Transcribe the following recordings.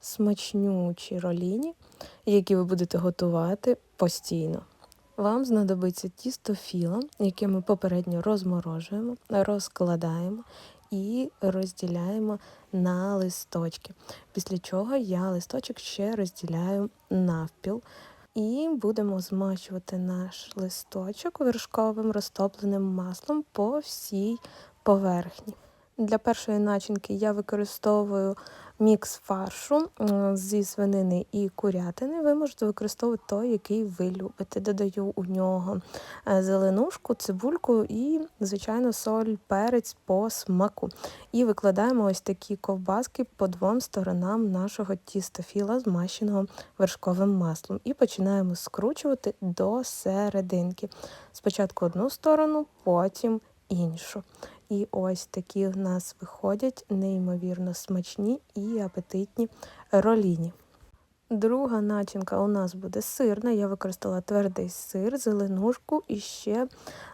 смачнючі роліні, які ви будете готувати постійно. Вам знадобиться тісто філо, яке ми попередньо розморожуємо, розкладаємо і розділяємо на листочки. Після чого я листочок ще розділяю навпіл. І будемо змащувати наш листочок вершковим розтопленим маслом по всій поверхні. Для першої начинки я використовую мікс фаршу зі свинини і курятини. Ви можете використовувати той, який ви любите. Додаю у нього е, зеленушку, цибульку і, звичайно, соль, перець по смаку. І викладаємо ось такі ковбаски по двом сторонам нашого тістофіла, змащеного вершковим маслом. І починаємо скручувати до серединки. Спочатку одну сторону, потім іншу. І ось такі в нас виходять неймовірно смачні і апетитні роліні. Друга начинка у нас буде сирна. Я використала твердий сир, зеленушку і ще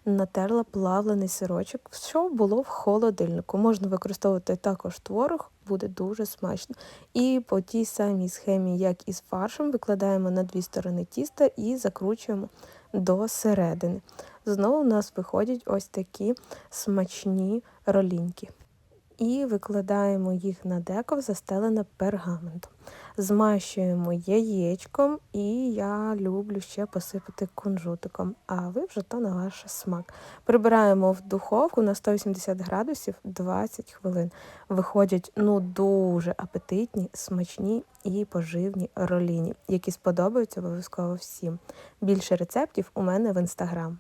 натерла плавлений сирочок, що було в холодильнику. Можна використовувати також творог, буде дуже смачно. І по тій самій схемі, як і з фаршем, викладаємо на дві сторони тіста і закручуємо до середини. Знову у нас виходять ось такі смачні роліньки. І викладаємо їх на деко, застелене пергаментом. Змащуємо яєчком, і я люблю ще посипати кунжутиком, а ви вже то на ваш смак. Прибираємо в духовку на 180 градусів 20 хвилин. Виходять ну дуже апетитні, смачні і поживні роліні, які сподобаються обов'язково всім. Більше рецептів у мене в інстаграм.